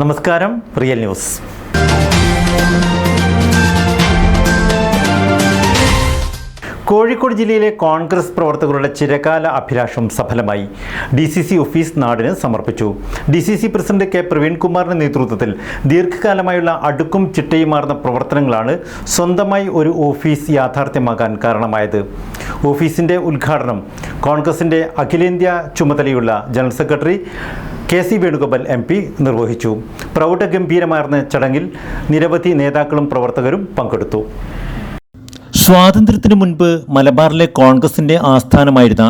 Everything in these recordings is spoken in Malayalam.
നമസ്കാരം റിയൽ ന്യൂസ്. കോഴിക്കോട് ജില്ലയിലെ കോൺഗ്രസ് പ്രവർത്തകരുടെ ചിരകാല അഭിലാഷം സഫലമായി. ഡി സി സി ഓഫീസ് നാടിന് സമർപ്പിച്ചു. D C C president K. പ്രവീൺകുമാറിന്റെ നേതൃത്വത്തിൽ ദീർഘകാലമായുള്ള അടുക്കും ചിട്ടയുമാർന്ന പ്രവർത്തനങ്ങളാണ് സ്വന്തമായി ഒരു ഓഫീസ് യാഥാർത്ഥ്യമാകാൻ കാരണമായത്. ഓഫീസിന്റെ ഉദ്ഘാടനം കോൺഗ്രസിന്റെ അഖിലേന്ത്യാ ചുമതലയുള്ള general secretary K. C. Venugopal M. P. നിർവഹിച്ചു. പ്രൗഢഗംഭീരമാർന്ന ചടങ്ങിൽ നിരവധി നേതാക്കളും പ്രവർത്തകരും പങ്കെടുത്തു. സ്വാതന്ത്ര്യത്തിനു മുൻപ് മലബാറിലെ കോൺഗ്രസിന്റെ ആസ്ഥാനമായിരുന്ന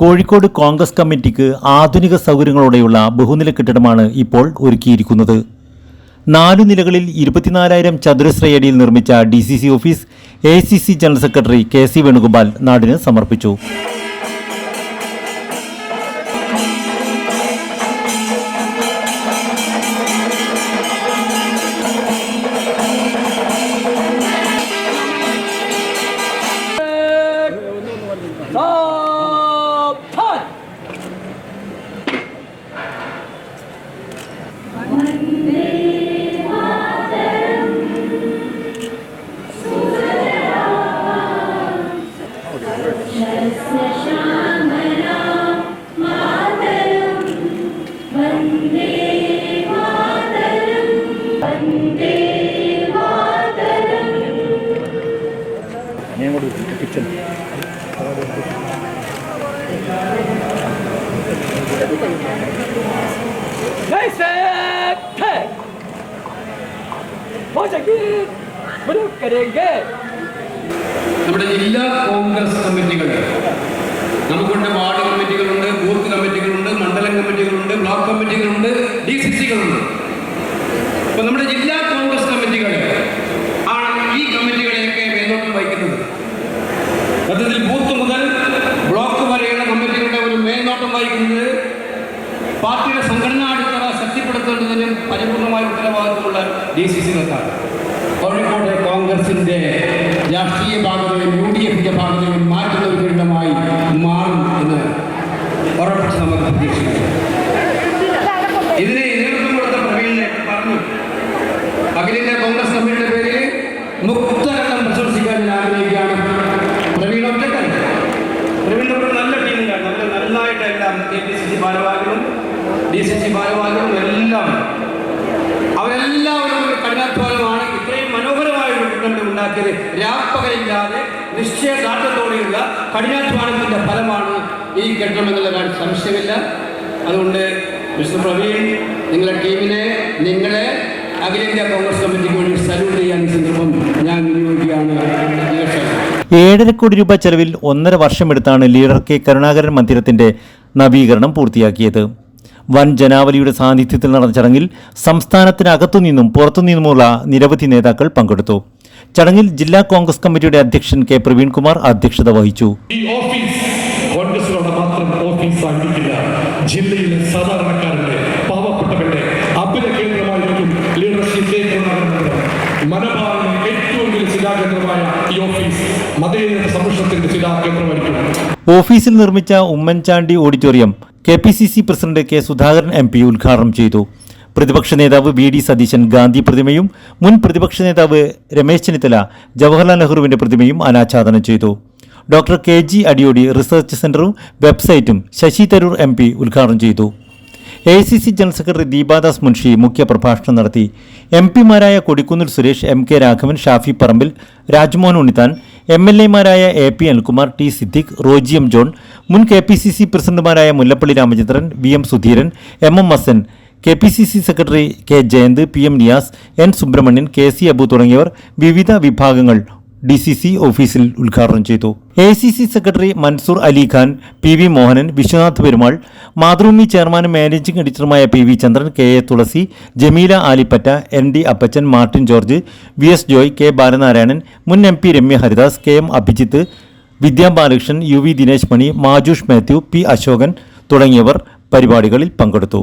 കോഴിക്കോട് കോൺഗ്രസ് കമ്മിറ്റിക്ക് ആധുനിക സൗകര്യങ്ങളോടെയുള്ള ബഹുനില കെട്ടിടമാണ് ഇപ്പോൾ ഒരുക്കിയിരിക്കുന്നത്. നാലു നിലകളിൽ ഇരുപത്തിനാലായിരം ചതുരശ്രയടിയിൽ നിർമ്മിച്ച D C C office A C C general secretary K C Venugopal നാടിന് സമർപ്പിച്ചു. നമ്മുടെ ജില്ലാ കോൺഗ്രസ് കമ്മിറ്റികൾ നമുക്കുണ്ട് വാർഡ് കമ്മിറ്റികളുണ്ട് ബൂത്ത് കമ്മിറ്റികളുണ്ട് മണ്ഡലം കമ്മിറ്റികളുണ്ട് ബ്ലോക്ക് കമ്മിറ്റികളുണ്ട് ഡി സി സികളുണ്ട്. അപ്പൊ നമ്മുടെ ജില്ലാ കോൺഗ്രസ് കമ്മിറ്റികൾ ആണ് ഈ കമ്മിറ്റികളെയൊക്കെ മേലോട്ട് വഹിക്കുന്നത്. സത്യത്തിൽ ബൂത്ത് മുതൽ ബ്ലോക്ക് വരെയുള്ള കമ്മിറ്റികളുടെ ഒരു മേൽനോട്ടം വഹിക്കുന്നത് പാർട്ടിയുടെ ഡി സി സികൾക്കാണ് കോഴിക്കോട് കോൺഗ്രസിന്റെ രാഷ്ട്രീയ ഭാഗതയും യു ഡി എഫിന്റെ ഭാഗതയും മാറ്റുന്ന ഒരു കിരീടമായി മാറും എന്ന് ഉറപ്പിച്ച് നമുക്ക് പ്രതീക്ഷിക്കാം ഇതിന് നേതൃത്വം കൊടുത്ത പ്രവീണിനെ പറഞ്ഞു. അഖിലേന്ത്യാ കോൺഗ്രസ് കമ്മിറ്റിയുടെ പേരിൽ മുക്തരക്തം പ്രശംസിക്കാൻ ഞാൻ ആഗ്രഹിക്കുകയാണ്. പ്രവീൺ ഒറ്റക്കല്ല പ്രവീണിന്റെ ഒരു നല്ല ടീമിലാണ്. നല്ല നന്നായിട്ട് എല്ലാം കെ പി സി സി ഭാരവാഹികളും ഡി സി സി ഭാരവാഹികളും എല്ലാം ഉണ്ടാക്കിയത്. രാപ്പകലില്ലാതെ നിശ്ചയദാർഢ്യത്തോടെയുള്ള കഠിനാധ്വാനത്തിന്റെ ഫലമാണ് ഈ കെട്ടിടം എന്നുള്ള കാര്യം സംശയമില്ല. അതുകൊണ്ട് മിസ്റ്റർ പ്രവീൺ നിങ്ങളുടെ ടീമിനെ നിങ്ങളെ അഖിലേന്ത്യാ കോൺഗ്രസ് കമ്മിറ്റിക്ക് വേണ്ടി സല്യൂട്ട് ചെയ്യാൻ ഈ സന്ദർഭം ഞാൻ വിനിയോഗിക്കുകയാണ്. ഏഴര കോടി രൂപ ചെലവിൽ ഒന്നര വർഷമെടുത്താണ് ലീഡർ കെ കരുണാകരൻ മന്ദിരത്തിന്റെ നവീകരണം പൂർത്തിയാക്കിയത്. വൻ ജനാവലിയുടെ സാന്നിധ്യത്തിൽ നടന്ന ചടങ്ങിൽ സംസ്ഥാനത്തിനകത്തുനിന്നും പുറത്തുനിന്നുമുള്ള നിരവധി നേതാക്കൾ പങ്കെടുത്തു. ചടങ്ങിൽ ജില്ലാ കോൺഗ്രസ് കമ്മിറ്റിയുടെ അധ്യക്ഷൻ കെ പ്രവീൺകുമാർ അധ്യക്ഷത വഹിച്ചു. ജില്ലയിലെ സാധാരണക്കാരന്റെ പാവപ്പെട്ടവരുടെ അഭിന കേന്ദ്രമായിരിക്കും ലീഡർഷിപ്പ് ഏറ്റവും വലിയ ഈ ഓഫീസ് മതേതര ഓഫീസിൽ നിർമ്മിച്ച Oommen Chandy auditorium K P C C president K Sudhakaran M P ഉദ്ഘാടനം ചെയ്തു. പ്രതിപക്ഷ നേതാവ് വി ഡി സതീശൻ ഗാന്ധി പ്രതിമയും മുൻ പ്രതിപക്ഷ നേതാവ് രമേശ് ചെന്നിത്തല ജവഹർലാൽ നെഹ്റുവിന്റെ പ്രതിമയും അനാച്ഛാദനം ചെയ്തു. Doctor K G Adiyodi research സെന്ററും വെബ്സൈറ്റും ശശി തരൂർ എം പി ഉദ്ഘാടനം ചെയ്തു. A C C general secretary Deepa Das Munshi മുഖ്യപ്രഭാഷണം നടത്തി. M പിമാരായ Kodikunnil Suresh M K Raghavan Shafi Parambil Rajmohan Unnithan M L എമാരായ A P Anilkumar T Siddique Roji M John മുൻ കെ പി സി സി പ്രസിഡന്റുമാരായ Mullappally Ramachandran V M Sudheeran M M Hassan K P C C secretary K Jayanth P M Niyas N Subramanian K C Abu തുടങ്ങിയവർ വിവിധ വിഭാഗങ്ങൾ ഡി സി സി ഓഫീസിൽ ഉദ്ഘാടനം ചെയ്തു. A C C secretary Mansoor Ali Khan P V Mohanan Viswanath Perumal Mathrubhumi ചെയർമാനും managing എഡിറ്ററുമായ P V Chandran K A Thulasi Jameela Alippatta N D Appachan Martin George V S Joy K Balanarayanan മുൻ M P Ramya Haridas K M Abhijith Vidya Balakrishnan U V Dinesh Mani Majush Mathew P Ashokan തുടങ്ങിയവർ പരിപാടികളിൽ പങ്കെടുത്തു.